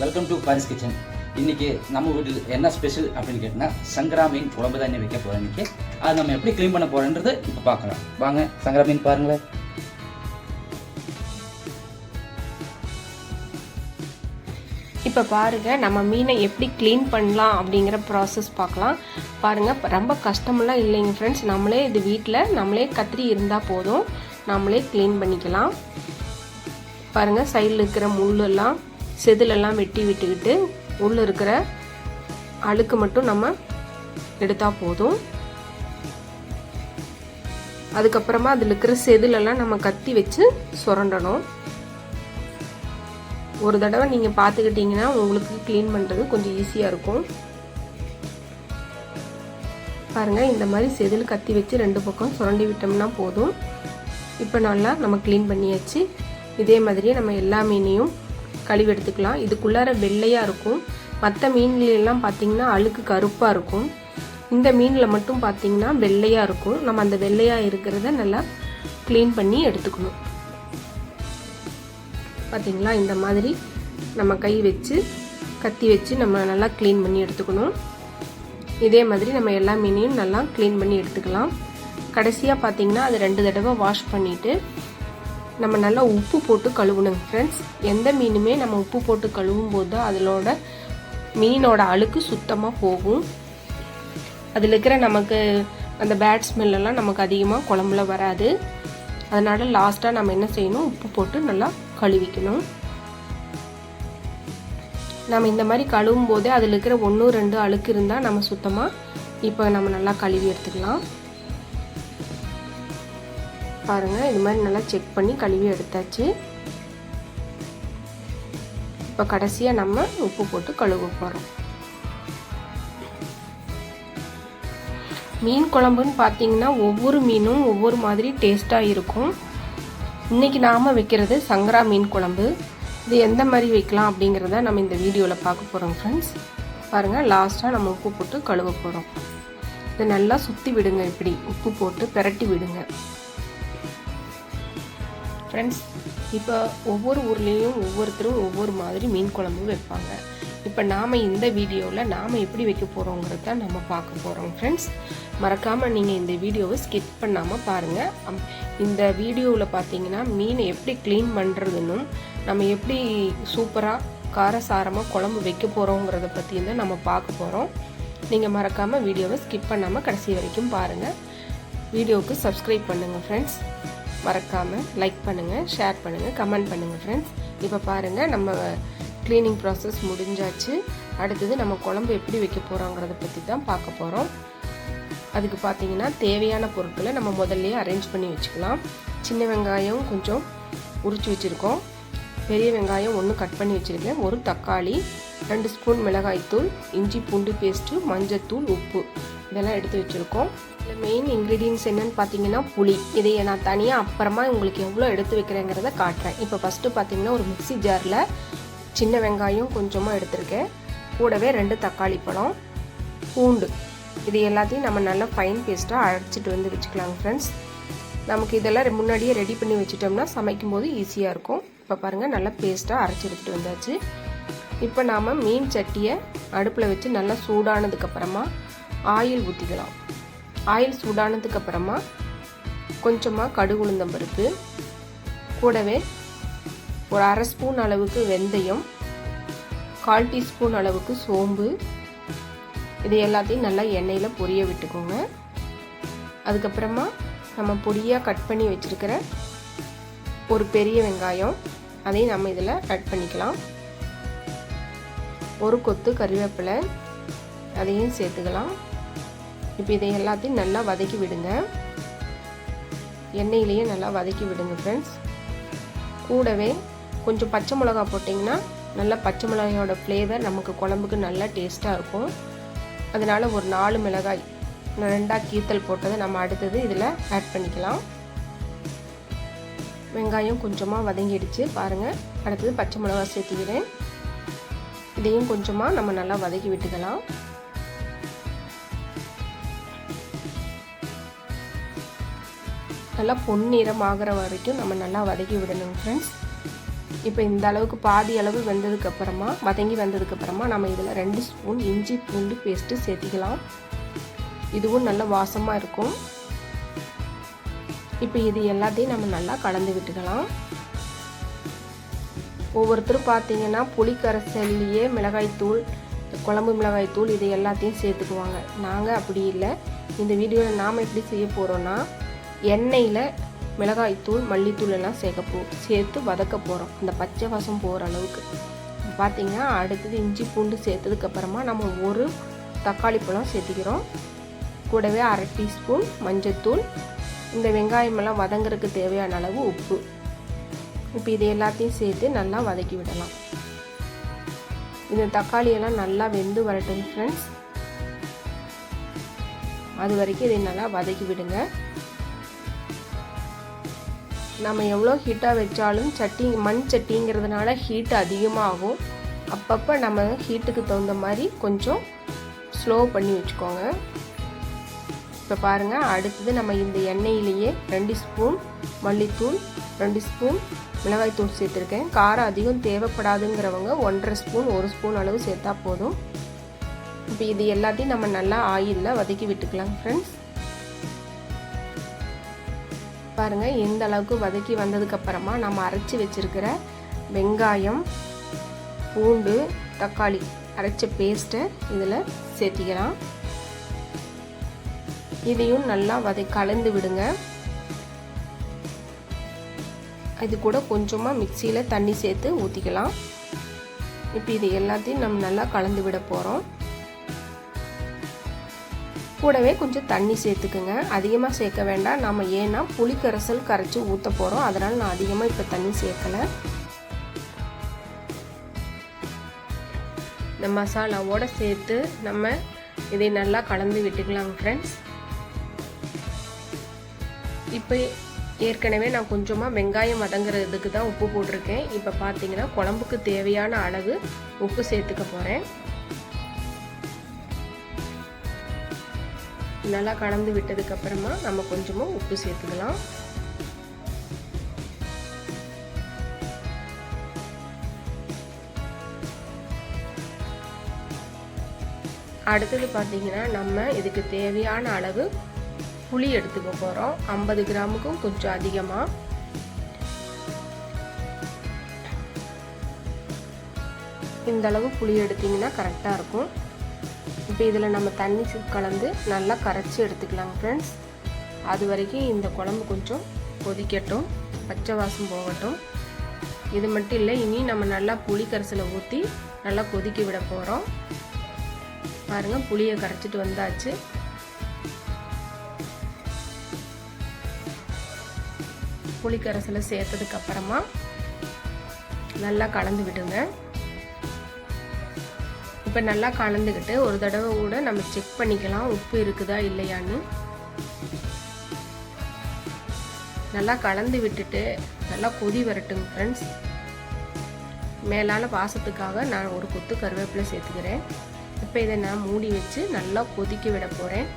Welcome to Paris kitchen இன்னைக்கு நம்ம வீட்டில் என்ன ஸ்பெஷல் அப்படின்னு கேட்டால் சங்கரா மீன் குழம்பு தான் இன்னைக்கு வைக்க போகிறோம் இன்னைக்கு. அதை நம்ம எப்படி க்ளீன் பண்ண போகிறோன்றது இப்போ பார்க்கலாம். வாங்க சங்கரா மீன் பாருங்களேன். இப்போ பாருங்க நம்ம மீனை எப்படி க்ளீன் பண்ணலாம் அப்படிங்கிற ப்ராசஸ் பார்க்கலாம். பாருங்கள் ரொம்ப கஷ்டமெல்லாம் இல்லைங்க ஃப்ரெண்ட்ஸ் நம்மளே இது வீட்டில் நம்மளே கத்திரி இருந்தால் போதும். நம்மளே க்ளீன் பண்ணிக்கலாம். பாருங்கள் சைடில் இருக்கிற முள்ளெல்லாம் செதிலெல்லாம் வெட்டி விட்டுக்கிட்டு உள்ளே இருக்கிற அழுக்கு மட்டும் நம்ம எடுத்தால் போதும். அதுக்கப்புறமா அதில் இருக்கிற செதிலெல்லாம் நம்ம கத்தி வச்சு சுரண்டணும். ஒரு தடவை நீங்கள் பார்த்துக்கிட்டிங்கன்னா உங்களுக்கு க்ளீன் பண்ணுறது கொஞ்சம் ஈஸியாக இருக்கும். பாருங்கள் இந்த மாதிரி செதில் கத்தி வச்சு ரெண்டு பக்கம் சுரண்டி விட்டோம்னா போதும். இப்போ நல்லா நம்ம க்ளீன் பண்ணியாச்சு. இதே மாதிரியே நம்ம எல்லா மீனையும் கழுவி எடுத்துக்கலாம் இதுக்குள்ளார வெள்ளையாக இருக்கும். மற்ற மீன்களெல்லாம் பார்த்தீங்கன்னா அழுக்கு கருப்பாக இருக்கும். இந்த மீனில் மட்டும் பார்த்தீங்கன்னா வெள்ளையாக இருக்கும். நம்ம அந்த வெள்ளையாக இருக்கிறத நல்லா க்ளீன் பண்ணி எடுத்துக்கணும். பார்த்தீங்களா இந்த மாதிரி நம்ம கை வச்சு கத்தி வச்சு நம்ம நல்லா க்ளீன் பண்ணி எடுத்துக்கணும். இதே மாதிரி நம்ம எல்லா மீனையும் நல்லா க்ளீன் பண்ணி எடுத்துக்கலாம். கடைசியாக பார்த்தீங்கன்னா அது ரெண்டு தடவை வாஷ் பண்ணிவிட்டு நம்ம நல்லா உப்பு போட்டு கழுவணுங்க ஃப்ரெண்ட்ஸ் எந்த மீனுமே நம்ம உப்பு போட்டு கழுவும் போது அதிலோட மீனோட அழுக்கு சுத்தமாக போகும். அதில் இருக்கிற நமக்கு அந்த பேட் ஸ்மெல்லாம் நமக்கு அதிகமாக குழம்புல வராது. அதனால் லாஸ்ட்டாக நம்ம என்ன செய்யணும்? உப்பு போட்டு நல்லா கழுவிக்கணும். நம்ம இந்த மாதிரி கழுவும் போதே அதில் இருக்கிற ஒன்று ரெண்டு அழுக்கு இருந்தால் நம்ம சுத்தமாக இப்போ நம்ம நல்லா கழுவி எடுத்துக்கலாம். பாருங்கள் இது மாதிரி நல்லா செக் பண்ணி கழுவி எடுத்தாச்சு. இப்போ கடைசியாக நம்ம உப்பு போட்டு கழுவ போகிறோம் மீன் குழம்புன்னு பார்த்தீங்கன்னா ஒவ்வொரு மீனும் ஒவ்வொரு மாதிரி டேஸ்ட்டாக இருக்கும். இன்றைக்கி நாம் வைக்கிறது சங்கரா மீன் குழம்பு. இது எந்த மாதிரி வைக்கலாம் அப்படிங்கிறத நம்ம இந்த வீடியோவில் பார்க்க போகிறோம் ஃப்ரெண்ட்ஸ் பாருங்கள் லாஸ்ட்டாக நம்ம உப்பு போட்டு கழுவ போகிறோம் இதை நல்லா சுற்றி விடுங்க இப்படி. உப்பு போட்டு பிரட்டி விடுங்க. ஃப்ரெண்ட்ஸ் இப்போ ஒவ்வொரு ஊர்லேயும் ஒவ்வொருத்தரும் ஒவ்வொரு மாதிரி மீன் குழம்பு வைப்பாங்க. இப்போ நாம் இந்த வீடியோவில் நாம் எப்படி வைக்க போகிறோங்கிறத நம்ம பார்க்க போகிறோம் ஃப்ரெண்ட்ஸ் மறக்காமல் நீங்கள் இந்த வீடியோவை ஸ்கிப் பண்ணாமல் பாருங்கள் இந்த வீடியோவில் பார்த்தீங்கன்னா மீனை எப்படி க்ளீன் பண்ணுறதுன்னும் நம்ம எப்படி சூப்பராக காரசாரமாக குழம்பு வைக்க போகிறோங்கிறத பற்றி தான் நம்ம பார்க்க போகிறோம் நீங்கள் மறக்காமல் வீடியோவை ஸ்கிப் பண்ணாமல் கடைசி வரைக்கும் பாருங்கள் வீடியோவுக்கு சப்ஸ்கிரைப் பண்ணுங்கள் ஃப்ரெண்ட்ஸ் மறக்காமல் லைக் பண்ணுங்கள் ஷேர் பண்ணுங்கள் கமெண்ட் பண்ணுங்கள் ஃப்ரெண்ட்ஸ் இப்போ பாருங்கள் நம்ம க்ளீனிங் ப்ராசஸ் முடிஞ்சாச்சு. அடுத்தது நம்ம குழம்பு எப்படி வைக்க போகிறோங்கிறத பற்றி தான் பார்க்க போகிறோம் அதுக்கு பார்த்தீங்கன்னா தேவையான பொருட்களை நம்ம முதல்லையே அரேஞ்ச் பண்ணி வச்சுக்கலாம். சின்ன வெங்காயம் கொஞ்சம் உரிச்சு வச்சுருக்கோம். பெரிய வெங்காயம் ஒன்று கட் பண்ணி வச்சுருக்கேன். ஒரு தக்காளி ரெண்டு ஸ்பூன் மிளகாய்த்தூள் இஞ்சி பூண்டு பேஸ்ட்டு மஞ்சத்தூள் உப்பு. இதெல்லாம் எடுத்து வச்சுருக்கோம். இதில் மெயின் இன்க்ரீடியன்ஸ் என்னென்னு பார்த்தீங்கன்னா புளி. இதை நான் தனியாக அப்புறமா உங்களுக்கு எவ்வளோ எடுத்து வைக்கிறேங்கிறத காட்டுறேன். இப்போ ஃபஸ்ட்டு பார்த்தீங்கன்னா ஒரு மிக்சி ஜாரில் சின்ன வெங்காயம் கொஞ்சமாக எடுத்திருக்கேன். கூடவே ரெண்டு தக்காளி பழம் பூண்டு. இது எல்லாத்தையும் நம்ம நல்லா ஃபைன் பேஸ்ட்டாக அரைச்சிட்டு வந்து வச்சுக்கலாங்க ஃப்ரெண்ட்ஸ் நமக்கு இதெல்லாம் முன்னாடியே ரெடி பண்ணி வச்சுட்டோம்னா சமைக்கும் போது ஈஸியாக இருக்கும். இப்போ பாருங்கள் நல்லா பேஸ்ட்டாக அரைச்சி எடுத்துகிட்டு வந்தாச்சு. இப்போ நாம் மீன் சட்டியை அடுப்பில் வச்சு நல்லா சூடானதுக்கப்புறமா ஆயில் ஊற்றிக்கலாம் ஆயில் சூடானதுக்கு அப்புறமா கொஞ்சமாக கடுகு உளுந்தம்பருப்பு கூடவே ஒரு அரை ஸ்பூன் அளவுக்கு வெந்தயம் கால் டீஸ்பூன் அளவுக்கு சோம்பு. இது எல்லாத்தையும் நல்லா எண்ணெயில் பொரிய விட்டுக்கோங்க. அதுக்கப்புறமா நம்ம பொடியாக கட் பண்ணி வச்சுருக்கிற ஒரு பெரிய வெங்காயம் அதையும் நம்ம இதில் ஆட் பண்ணிக்கலாம். ஒரு கொத்து கறிவேப்பிலை அதையும் சேர்த்துக்கலாம். இப்போ இதை எல்லாத்தையும் நல்லா வதக்கி விடுங்க. எண்ணெயிலேயே நல்லா வதக்கி விடுங்க ஃப்ரெண்ட்ஸ் கூடவே கொஞ்சம் பச்சை மிளகா போட்டிங்கன்னா நல்லா பச்சை மிளகாயோட ஃப்ளேவர் நமக்கு குழம்புக்கு நல்லா டேஸ்ட்டாக இருக்கும். அதனால் ஒரு நாலு மிளகாய் ரெண்டாக கீத்தல் போட்டதை நம்ம அடுத்தது இதில் ஆட் பண்ணிக்கலாம். வெங்காயம் கொஞ்சமாக வதங்கிடுச்சு பாருங்கள் அடுத்தது பச்சை மிளகா சேர்த்துக்கிறேன். இதையும் கொஞ்சமாக நம்ம நல்லா வதக்கி விட்டுக்கலாம். நல்லா பொன்னிறம் ஆகிற வரைக்கும் நம்ம நல்லா வதக்கி விடணும் ஃப்ரெண்ட்ஸ் இப்போ இந்த அளவுக்கு பாதி அளவு வெந்ததுக்கப்புறமா வதங்கி வந்ததுக்கப்புறமா நம்ம இதில் ரெண்டு ஸ்பூன் இஞ்சி பூண்டு பேஸ்ட்டு சேர்த்திக்கலாம். இதுவும் நல்ல வாசமாக இருக்கும். இப்போ இது எல்லாத்தையும் நம்ம நல்லா கலந்து விட்டுக்கலாம். ஒவ்வொருத்தரும் பார்த்தீங்கன்னா புளி கரைசல்லையே மிளகாய்த்தூள் குழம்பு மிளகாய்த்தூள் இது எல்லாத்தையும் சேர்த்துக்குவாங்க. நாங்கள் அப்படி இல்லை. இந்த வீடியோவில் நாம் எப்படி செய்ய போகிறோன்னா எண்ணெயில் மிளகாய்த்தூள் மல்லித்தூள் எல்லாம் சேர்க்க போ சேர்த்து வதக்க போகிறோம் அந்த பச்சை வாசம் போகிற அளவுக்கு. பார்த்தீங்கன்னா அடுத்தது இஞ்சி பூண்டு சேர்த்ததுக்கப்புறமா நம்ம ஒரு தக்காளி பழம் சேர்த்துக்கிறோம். கூடவே அரை டீஸ்பூன் மஞ்சத்தூள். இந்த வெங்காயமெல்லாம் வதங்குறதுக்கு தேவையான அளவு உப்பு. இப்போ இது எல்லாத்தையும் சேர்த்து நல்லா வதக்கி விடலாம். இந்த தக்காளியெல்லாம் நல்லா வெந்து வரட்டும் ஃப்ரெண்ட்ஸ் அது வரைக்கும் இதை நல்லா வதக்கி விடுங்க. நம்ம எவ்வளோ ஹீட்டாக வச்சாலும் சட்டி மண் சட்டிங்கிறதுனால ஹீட் அதிகமாகும். அப்பப்போ நம்ம ஹீட்டுக்கு தகுந்த மாதிரி கொஞ்சம் ஸ்லோ பண்ணி வச்சுக்கோங்க. இப்போ பாருங்கள் அடுத்தது நம்ம இந்த எண்ணெயிலேயே ரெண்டு ஸ்பூன் மல்லித்தூள் ரெண்டு ஸ்பூன் மிளகாய்த்தூள் சேர்த்துருக்கேன். காரம் அதிகம் தேவைப்படாதுங்கிறவங்க ஒன்றரை ஸ்பூன் ஒரு ஸ்பூன் அளவு சேர்த்தா போதும். இப்போ இது எல்லாத்தையும் நம்ம நல்லா ஆயிலில் வதக்கி விட்டுக்கலாம் ஃப்ரெண்ட்ஸ் பாருங்கள் எந்த அளவுக்கு வதக்கி வந்ததுக்கப்புறமா நம்ம அரைச்சி வச்சுருக்கிற வெங்காயம் பூண்டு தக்காளி அரைச்ச பேஸ்ட்டை இதில் சேர்த்திக்கலாம். இதையும் நல்லா வதை கலந்து விடுங்க. இது கூட கொஞ்சமாக மிக்சியில் தண்ணி சேர்த்து ஊற்றிக்கலாம் இப்போ இது எல்லாத்தையும் நம்ம நல்லா கலந்து விட போகிறோம் கூடவே கொஞ்சம் தண்ணி சேர்த்துக்குங்க. அதிகமாக சேர்க்க வேண்டாம். நம்ம ஏன்னா புளிக்கரைசல் கரைச்சி ஊற்ற போகிறோம் அதனால் நான் அதிகமாக இப்போ தண்ணி சேர்க்கலை. இந்த மசாலாவோடு சேர்த்து நம்ம இதை நல்லா கலந்து விட்டுக்கலாம் ஃப்ரெண்ட்ஸ் இப்போ ஏற்கனவே நான் கொஞ்சமாக வெங்காயம் வதங்குறதுக்கு தான் உப்பு போட்டிருக்கேன். இப்போ பார்த்தீங்கன்னா குழம்புக்கு தேவையான அளவு உப்பு சேர்த்துக்க போகிறேன் நல்லா கலந்து விட்டதுக்கப்புறமா நம்ம கொஞ்சமாக உப்பு சேர்த்துக்கலாம். அடுத்தது பார்த்தீங்கன்னா நம்ம இதுக்கு தேவையான அளவு புளி எடுத்துக்க போகிறோம் ஐம்பது கிராமுக்கும் கொஞ்சம் அதிகமாக இந்த அளவு புளி எடுத்திங்கன்னா கரெக்டாக இருக்கும். இப்போ இதில் நம்ம தண்ணி கலந்து நல்லா கரைச்சி எடுத்துக்கலாம் ஃப்ரெண்ட்ஸ் அது வரைக்கும் இந்த குழம்பு கொஞ்சம் கொதிக்கட்டும் பச்சை வாசம் போகட்டும். இது மட்டும் இல்லை இனி நம்ம நல்லா புளி கரைசலை ஊற்றி நல்லா கொதிக்க விட போகிறோம் பாருங்கள் புளியை கரைச்சிட்டு வந்தாச்சு. புளிக்கரைசலை கரைசலை சேர்த்ததுக்கப்புறமா நல்லா கலந்து விடுங்க. இப்போ நல்லா கலந்துக்கிட்டு ஒரு தடவை கூட நம்ம செக் பண்ணிக்கலாம் உப்பு இருக்குதா இல்லையான்னு. நல்லா கலந்து விட்டுட்டு நல்லா கொதி வரட்டுங்க ஃப்ரெண்ட்ஸ் மேலால் வாசத்துக்காக நான் ஒரு கொத்து கருவேப்பிலை சேர்த்துக்கிறேன். இப்போ இதை நான் மூடி வச்சு நல்லா கொதிக்க விட போகிறேன்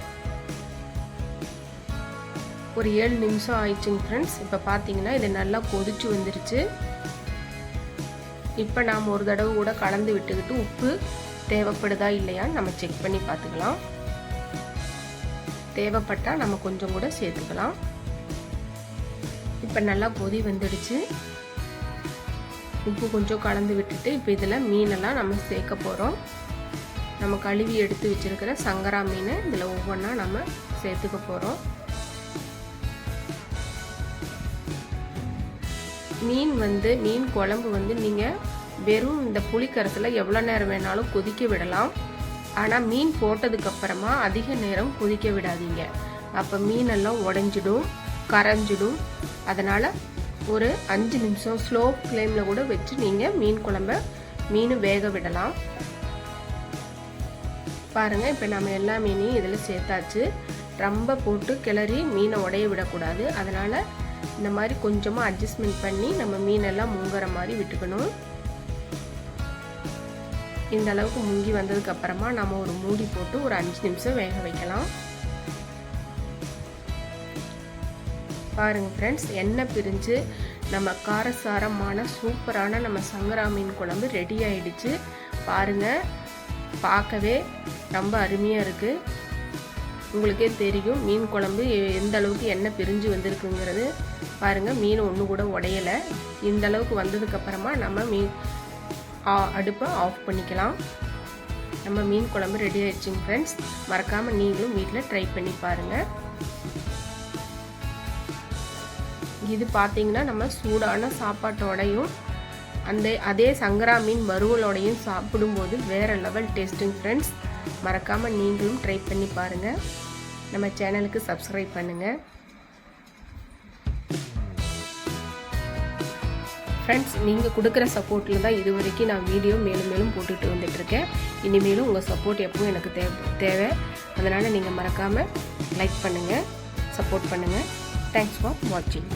ஒரு ஏழு நிமிஷம் ஆயிடுச்சுங்க ஃப்ரெண்ட்ஸ் இப்போ பார்த்தீங்கன்னா இது நல்லா கொதிச்சு வந்துருச்சு. இப்போ நாம் ஒரு தடவை கூட கலந்து விட்டுக்கிட்டு உப்பு தேவைப்படுதா இல்லையான்னு நம்ம செக் பண்ணி பார்த்துக்கலாம். தேவைப்பட்டால் நம்ம கொஞ்சம் கூட சேர்த்துக்கலாம். இப்போ நல்லா கொதி வந்துடுச்சு. உப்பு கொஞ்சம் கலந்து விட்டுட்டு இப்போ இதில் மீனெல்லாம் நம்ம சேர்க்க போகிறோம் நம்ம கழுவி எடுத்து வச்சுருக்கிற சங்கரா மீனை இதில் ஒவ்வொன்றா நம்ம சேர்த்துக்க போகிறோம் மீன் வந்து மீன் குழம்பு வந்து நீங்கள் வெறும் இந்த புளிக்கரத்தில் எவ்வளோ நேரம் வேணாலும் கொதிக்க விடலாம். ஆனால் மீன் போட்டதுக்கப்புறமா அதிக நேரம் கொதிக்க விடாதீங்க. அப்போ மீனெல்லாம் உடஞ்சிடும் கரைஞ்சிடும். அதனால் ஒரு அஞ்சு நிமிஷம் ஸ்லோ ஃப்ளேமில் கூட வச்சு நீங்கள் மீன் குழம்ப மீன் வேக விடலாம். பாருங்கள் இப்போ நம்ம எல்லா மீனையும் இதில் சேர்த்தாச்சு. ரொம்ப போட்டு கிளறி மீனை உடைய விடக்கூடாது. அதனால் இந்த மாதிரி கொஞ்சமாக அட்ஜஸ்ட்மெண்ட் பண்ணி நம்ம மீனெல்லாம் முங்குற மாதிரி விட்டுக்கணும். இந்த அளவுக்கு முங்கி வந்ததுக்கு அப்புறமா நம்ம ஒரு மூடி போட்டு ஒரு அஞ்சு நிமிஷம் வேக வைக்கலாம். பாருங்க ஃப்ரெண்ட்ஸ் எண்ணெய் பிரிஞ்சு நம்ம காரசாரமான சூப்பரான நம்ம சங்கரா மீன் குழம்பு ரெடி ஆயிடுச்சு. பாருங்கள் பார்க்கவே ரொம்ப அருமையாக இருக்குது உங்களுக்கே தெரியும் மீன் குழம்பு எ- எந்த அளவுக்கு எண்ணெய் பிரிஞ்சு வந்திருக்குங்கிறது. பாருங்கள் மீன் ஒன்று கூட உடையலை. இந்த அளவுக்கு வந்ததுக்கப்புறமா நம்ம மீன் அடுப்பை ஆஃப் பண்ணிக்கலாம். நம்ம மீன் குழம்பு ரெடி ஆயிடுச்சுங்க ஃப்ரெண்ட்ஸ் மறக்காமல் நீங்களும் வீட்டில் ட்ரை பண்ணி பாருங்கள் இது பார்த்தீங்கன்னா நம்ம சூடான சாப்பாட்டோடையும் அந்த அதே சங்கரா மீன் வறுவலோடையும் சாப்பிடும்போது வேறு லெவல் டேஸ்ட்டுங்க ஃப்ரெண்ட்ஸ் மறக்காமல் நீங்களும் ட்ரை பண்ணி பாருங்கள் நம்ம சேனலுக்கு சப்ஸ்கிரைப் பண்ணுங்கள் ஃப்ரெண்ட்ஸ் நீங்கள் கொடுக்குற சப்போர்ட்டில் தான் இது வரைக்கும் நான் வீடியோ மேலும் மேலும் போட்டுட்டு வந்துட்டுருக்கேன். இனிமேலும் உங்கள் சப்போர்ட் எப்பவும் எனக்கு தேவை தேவை. அதனால் நீங்கள் மறக்காமல் லைக் பண்ணுங்கள் சப்போர்ட் பண்ணுங்கள் தேங்க்ஸ் ஃபார் வாட்சிங்